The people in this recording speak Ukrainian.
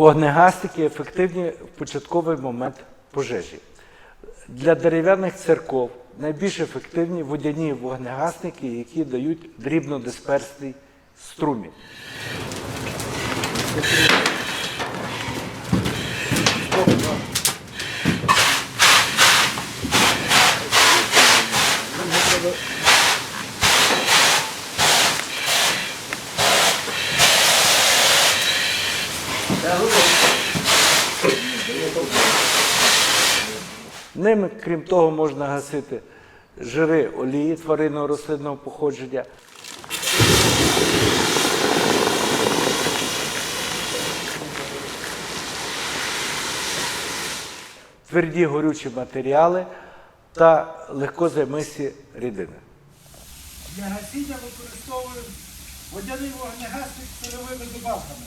Вогнегасники ефективні в початковий момент пожежі. Для дерев'яних церков найбільш ефективні водяні вогнегасники, які дають дрібнодисперсний струмінь. Ними, крім того, можна гасити жири олії тваринного рослинного походження. Тверді горючі матеріали та легкозаймисті рідини. Для гасіння використовуємо водяний вогнегасник з сольовими добавками.